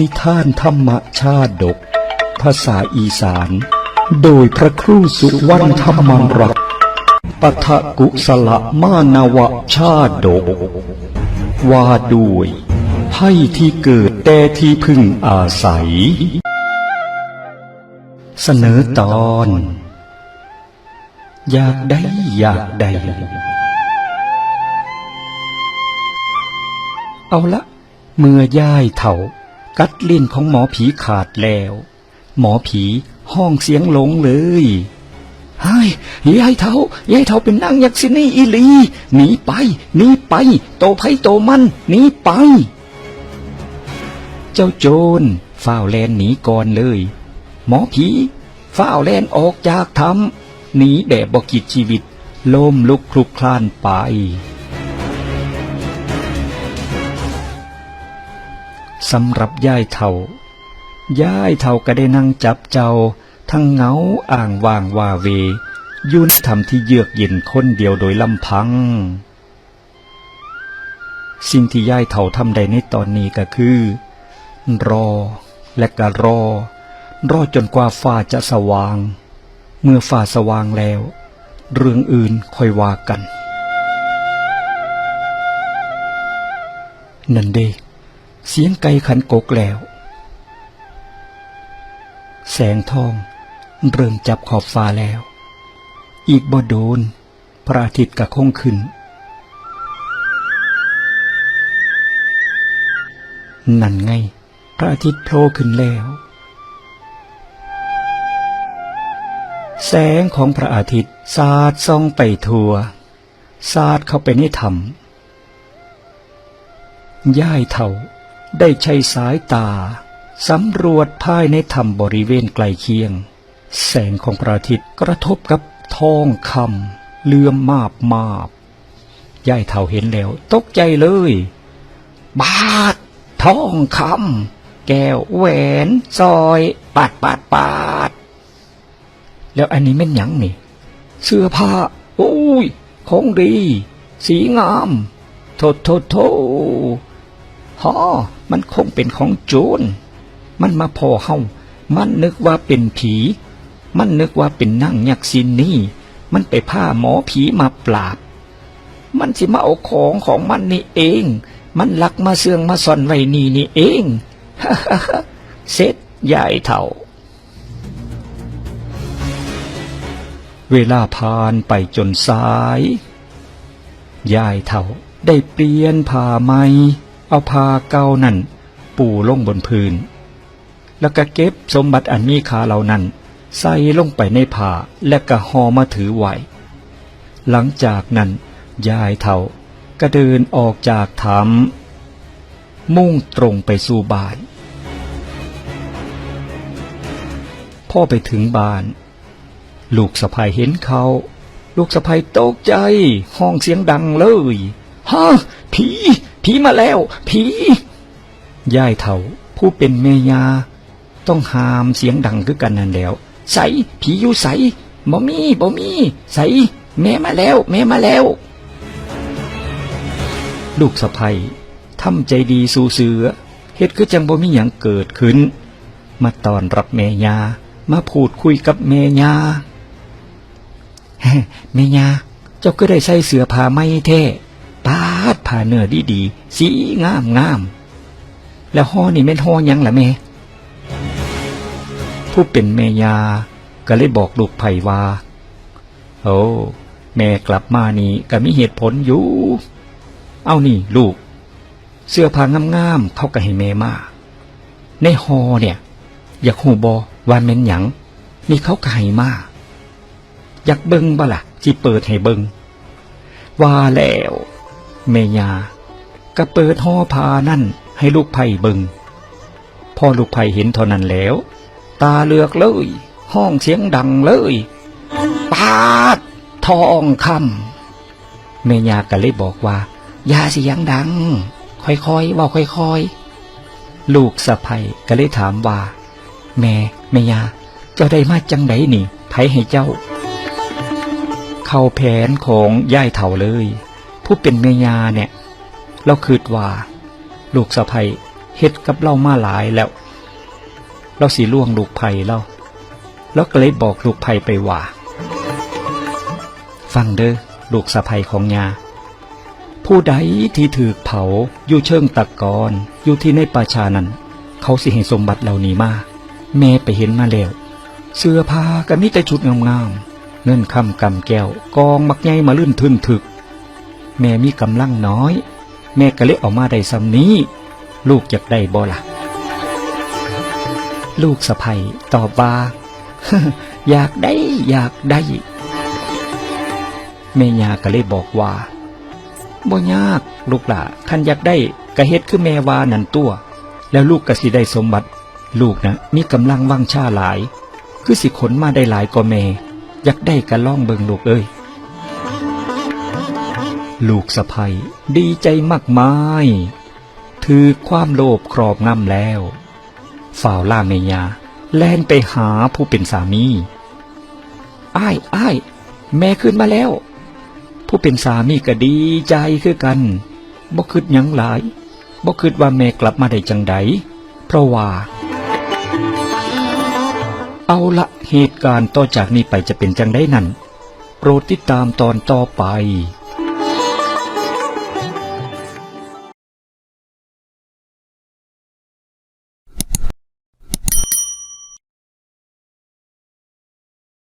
นิทานธรรมชาดก ภาษาอีสาน โดยพระครูสุวรรณธรรมรักปะทะกุสละมานวชาดก ว่าด้วยให้ที่เกิดแต่ที่พึ่งอาศัย เสนอตอน อยากได้อยากได้เอาละเมื่อย่ายเถา กัดลิ้นของหมอผีขาดแล้ว หมอผีห้องเสียงหลงเลยเฮ้ยยายเถ่ายายเถ่าเป็นนางยักษินีอีลีหนีไปหนีไป โตไผโตมันหนีไป เจ้าโจรฝ้าวแลนหนีก่อนเลย หมอผีฝ้าวแลนออกจากถ้ำหนีแบบบกิดชีวิตล้มลุกคลุกคลานไป สำหรับย่ายเท่าย่ายเท่าก็ได้นั่งจับเจ้า ทั้งเหงาอ่างว่างวาเวอยุ่นทำที่เยือกเย็นคนเดียวโดยลำพัง สิ่งที่ย่ายเท่าทำได้ในตอนนี้ก็คือ รอและก็รอ รอจนกว่าฟ้าจะสว่าง เมื่อฟ้าสว่างแล้ว เรื่องอื่นค่อยว่ากัน นั่นเด้ เสียงไก่ขันกกแล้ว แสงทอง เริ่มจับขอบฟ้าแล้ว อีกบ่โดน พระอาทิตย์กะคงขึ้น นั่นไง พระอาทิตย์โผล่ขึ้นแล้ว แสงของพระอาทิตย์สาดส่องไปทั่วสาดเข้าไปในถ้ำย่ายเท่า ได้ใช้สายตาสำรวจภายในถ้ำบริเวณใกล้เคียง แสงของพระอาทิตย์กระทบกับทองคำเลื่อมมาบมาบยายเท่าเห็นแล้ว ตกใจเลย บาททองคำแก้วแหวนซอยปาดปาดปาด แล้วอันนี้แม่นยังนี่ เสื้อผ้า โอ้ย ของดี สีงาม โทษโทษโท ฮอมันคงเป็นของโจร มันมาพอเฮามันนึกว่าเป็นผี มันนึกว่าเป็นนั่งยักษ์ซินนี่ มันไปผ้าหมอผีมาปราบ มันสิมาเอาของของมันนี่เอง มันลักมาเสื่องมาซ่อนไว้นี่นี่เองเสร็จยายเท่า เวลาผ่านไปจนสาย ยายเท่าได้เปลี่ยนผ้าใหม่ เอาผ้าเก่านั่น ปูลงบนพื้น แล้วก็เก็บสมบัติอันมีค่าเหล่านั้น ใส่ลงไปในผ้าและก็ห่อมาถือไว้หลังจากนั้นยายเท่าก็เดินออกจากถ้ำมุ่งตรงไปสู่บ้าน พ่อไปถึงบ้าน ลูกสะพายเห็นเขา ลูกสะพายตกใจ ห้องเสียงดังเลย ฮะ ผี ผีมาแล้ว ผีย่ายเถาผู้เป็นเมยา ต้องหามเสียงดังคือกันนั่นแล้วใสผีอยู่ใสบ่มีบ่มีใสแม่มาแล้ว แม่มาแล้ว ลูกสะพายทำใจดีสู่เสือเฮ็ดคือจังบ่มีหยังเกิดขึ้น มาตอนรับแม่ยา มาพูดคุยกับแม่ยาแม่ยาเจ้าก็ได้ใส่เสือผ้าไหมเท่าดผ้าเนื้อดีดีๆสีงามงาม แล้วห่อนี่แม่นห่อยังล่ะแม่ ผู้เป็นแม่ยา ก็เลยบอกลูกไผ่ว่าโอ้แม่กลับมานี่ก็มีเหตุผลอยู่ เอานี่ลูก เสื้อผ้างามๆเขาก็ให้แม่มา ในหอเนี่ย อยากหูบอว่าแม่นหยังนี่เขาก็ให้มา อยากเบิงบ่ล่ะที่เปิดให้เบิงว่าแล้ว เมยาก็เปิดห่อผานั่นให้ลูกไผ่เบิงพ่อลูกไผ่เห็นเท่านั้นแล้ว ตาเลือกเลย ห้องเสียงดังเลยปาดทองคำเมยาก็เลยบอกว่า อย่าเสียงดัง ค่อยๆว่าค่อยๆ ลูกสะไผ่ก็เลยถามว่า แม่แม่ยาเจ้าได้มาจังไดนี่ไผให้เจ้า เข้าแผนของย่ายเถ่าเลย ผู้เป็นเมียาเนี่ย เราคิดว่า ลูกสะใภ้เฮ็ดกับเรามาหลายแล้ว เราสิล่วงลูกไผ่เราแล้วก็เลยบอกลูกไผ่ไปว่า ฟังเด้อลูกสะใภ้ของยาผู้ใดที่ถือเผาอยู่เชิงตะกอนอยู่ที่ในป่าชานั้น เขาสิให้สมบัติเหล่านี้มาแม่ไปเห็นมาแล้วเสื้อผ้าก็มีแต่ชุดงามๆเงินคำกำแก้วกองมักใหญ่มาลื่นทึนถึก แม่มีกำลังน้อย แม่ก็เลยออกมาได้ซ้ำนี้ ลูกอยากได้บ่ล่ะ ลูกสะใภ้ตอบว่าอยากได้ อยากได้แม่ยาก็เลยบอกว่าบ่ยากลูกหล่ะท่านอยากได้กะเฮ็ดคือแม่วานันตัว แล้วลูกก็สิได้สมบัติ ลูกนะมีกำลังว่างชาหลาย คือสิขนมาได้หลายกว่าแม่ อยากได้กะล่องเบิงลูกเอ้ย ลูกสะใภ้ดีใจมากมายถือความโลภครอบงำแล้วฝ่าวล่าเมยาแล่นไปหาผู้เป็นสามี อ้ายอ้ายแม่ขึ้นมาแล้ว ผู้เป็นสามีก็ดีใจคือกันบ่คิดยังหลายบ่คิดว่าแม่กลับมาได้จังใดเพราะว่า เอาละเหตุการณ์ต่อจากนี้ไปจะเป็นจังได้นั่น โปรดติดตามตอนต่อไป